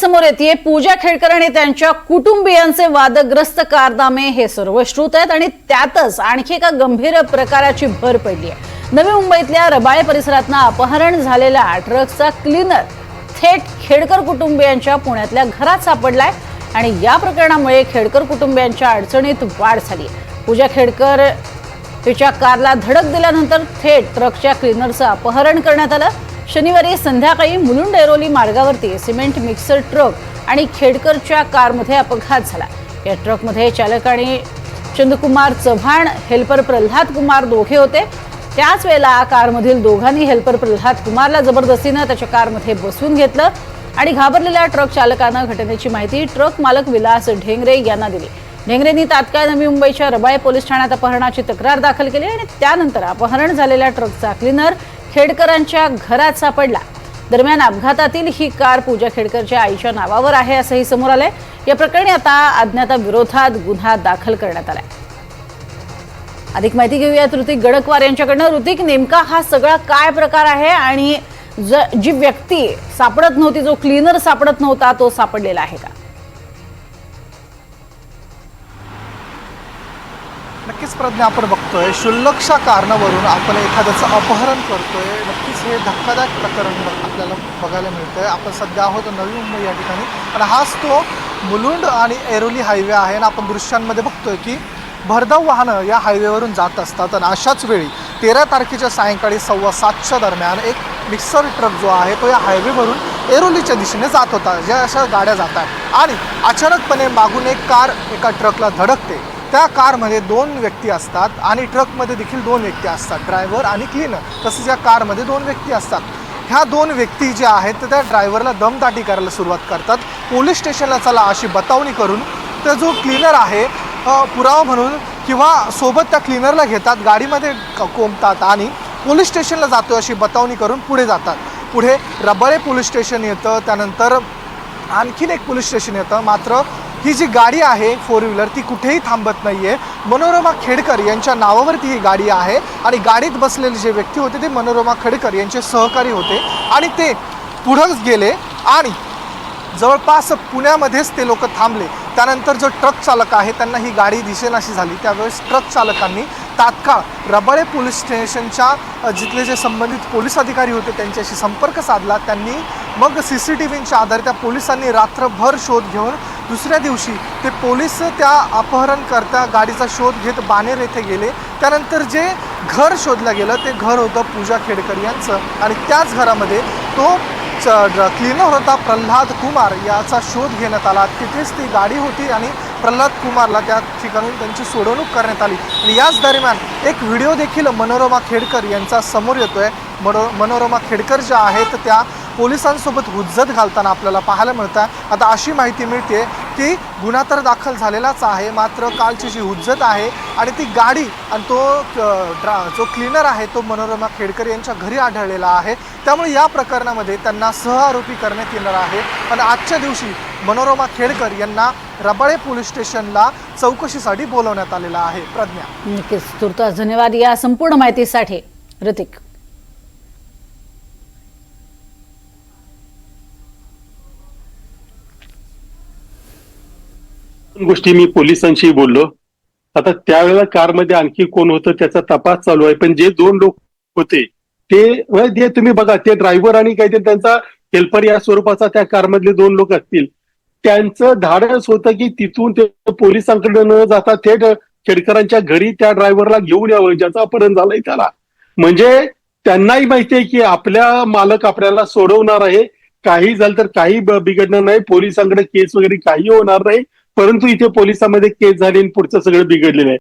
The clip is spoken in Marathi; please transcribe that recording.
समोर येते पूजा खेडकर आणि त्यांच्या कुटुंबियांचे वादग्रस्त कारनामे हे सर्वश्रुत आहेत आणि त्यातच आणखी एका गंभीर प्रकाराची भर पडली आहे नवी मुंबईतल्या रबाळे परिसरातनं अपहरण झालेला ट्रकचा क्लीनर थेट खेडकर कुटुंबियांच्या पुण्यातल्या घरात सापडलाय आणि या प्रकरणामुळे खेडकर कुटुंबियांच्या अडचणीत वाढ झाली. आहे. पूजा खेडकर तिच्या कारला धडक दिल्यानंतर थेट ट्रकच्या क्लीनरचं अपहरण करण्यात आलं. शनिवारी संध्याकाळी मुलुंड ऐरोली मार्गावरती सिमेंट मिक्सर ट्रक आणि खेडकरच्या कारमध्ये अपघात झाला. या ट्रकमध्ये चालक आणि चंदकुमार चव्हाण हेल्पर प्रल्हाद कुमार दोघे होते. त्याच वेळेला कारमधील दोघांनी हेल्पर प्रल्हाद कुमारला जबरदस्तीनं त्याच्या कारमध्ये बसवून घेतलं आणि घाबरलेल्या ट्रक चालकानं घटनेची माहिती ट्रक मालक विलास ढेंगरे यांना दिली. ढेंगरेंनी तात्काळ नवी मुंबईच्या रबाळे पोलीस ठाण्यात अपहरणाची तक्रार दाखल केली आणि त्यानंतर अपहरण झालेल्या ट्रकचा क्लिनर खेडकरांच्या घरात सापडला दरम्यान अपघातातील ही कार पूजा खेडकरच्या आईच्या नावावर आहे असंही समोर आलंय. या प्रकरणी आता अज्ञाताविरोधात गुन्हा दाखल करण्यात आलाय. अधिक माहिती घेऊयात ऋतिक गडकवार यांच्याकडनं. ऋतिक नेमका हा सगळा काय प्रकार आहे? आणि ज- जी व्यक्ती सापडत नव्हती जो क्लीनर सापडत नव्हता तो सापडलेला आहे का? नक्कीच प्रज्ञा आपण बघतोय. शुल्लक्षा कारणावरून आपण एखाद्याचं अपहरण करतोय. नक्कीच हे धक्कादायक प्रकरण आपल्याला बघायला मिळतंय. आपण सध्या आहोत नवी मुंबई या ठिकाणी. आणि हाच तो मुलुंड आणि एरोली हायवे आहे. आणि आपण दृश्यांमध्ये बघतोय की भरधाव वाहनं या हायवेवरून जात असतात. आणि अशाच वेळी तेरा तारखेच्या सायंकाळी सव्वा सातच्या दरम्यान एक मिक्सर ट्रक जो आहे तो या हायवेवरून एरोलीच्या दिशेने जात होता. ज्या अशा गाड्या जातात. आणि अचानकपणे मागून एक कार एका ट्रकला धडकते. त्या कारमध्ये दोन व्यक्ती असतात आणि ट्रकमध्ये देखील दोन व्यक्ती असतात ड्रायव्हर आणि क्लीनर. तसंच या कारमध्ये दोन व्यक्ती असतात. ह्या दोन व्यक्ती ज्या आहेत तर त्या ड्रायव्हरला दमदाटी करायला सुरुवात करतात. पोलीस स्टेशनला चला अशी बतावणी करून तर जो क्लीनर आहे पुरावा म्हणून किंवा सोबत त्या क्लीनरला घेतात गाडीमध्ये क- कोंबतात आणि पोलीस स्टेशनला जातो अशी बतावणी करून पुढे जातात. पुढे रबाळे पोलीस स्टेशन येतं त्यानंतर आणखीन एक पोलीस स्टेशन येतं मात्र ही जी गाडी आहे फोर व्हीलर ती कुठेही थांबत नाही आहे मनोरमा खेडकर यांच्या नावावरती ही गाडी आहे आणि गाडीत बसलेले जे व्यक्ती होते ते मनोरमा खेडकर यांचे सहकारी होते आणि ते पुढंच गेले आणि जवळपास पुण्यामध्येच ते लोक थांबले. त्यानंतर जो ट्रक चालक आहे त्यांना ही गाडी दिसेनाशी झाली. त्यावेळेस ट्रक चालकांनी तात्काळ रबाळे पोलीस स्टेशनच्या जिथले जे संबंधित पोलीस अधिकारी होते त्यांच्याशी संपर्क साधला. त्यांनी मग सी सी टी व्हीच्या आधारे त्या पोलिसांनी रात्रभर शोध घेऊन दुसऱ्या दिवशी ते पोलीस त्या अपहरणकर्त्या गाडीचा शोध घेत बानेर येथे गेले. त्यानंतर जे घर शोधलं गेलं ते घर होतं पूजा खेडकर यांचं. आणि त्याच घरामध्ये तो क्लिनर होता प्रल्हाद कुमार याचा शोध घेण्यात आला. तिथेच ती गाडी होती आणि प्रल्हाद कुमारला त्या ठिकाणून त्यांची सोडवणूक करण्यात आली. आणि याच दरम्यान एक व्हिडिओ देखील मनोरमा खेडकर यांचा समोर येतोय. मनो मनोरमा खेडकर ज्या आहेत त्या पोलिसांसोबत हुज्जत घालताना आपल्याला पाहायला मिळतं आता अशी माहिती मिळते की गुन्हा तर दाखल झालेलाच आहे मात्र कालची जी हुज्जत आहे आणि ती गाडी आणि तो ड्रा जो क्लीनर आहे तो मनोरमा खेडकर यांच्या घरी आढळलेला आहे. त्यामुळे या प्रकरणामध्ये त्यांना सहआरोपी करण्यात येणार आहे. आणि आजच्या दिवशी मनोरमा खेडकर यांना रबाळे पोलीस स्टेशनला चौकशीसाठी बोलवण्यात आलेलं आहे. प्रज्ञा. नक्कीच. तुर्तास धन्यवाद या संपूर्ण माहितीसाठी. ऋतिक. गोष्टी मी पोलिसांशी बोललो. आता त्यावेळेला कारमध्ये आणखी कोण होतं त्याचा तपास चालू आहे. पण जे दोन लोक होते ते जे तुम्ही बघा ते ड्रायव्हर आणि काहीतरी त्यांचा हेल्पर या स्वरूपाचा त्या कारमधले दोन लोक असतील. त्यांचं धाडस होतं की तिथून ते पोलिसांकडे न जाता थेट खेडकरांच्या घरी त्या ड्रायव्हरला घेऊन यावं ज्याचा अपहरण झालंय त्याला. म्हणजे त्यांनाही माहिती आहे की आपल्या मालक आपल्याला सोडवणार आहे. काही झालं तर काही बिघडणार नाही. पोलिसांकडे केस वगैरे काही होणार नाही. परंतु इथे पोलिसांमध्ये केस झाली आणि पुढचं सगळं बिघडलेलं आहे.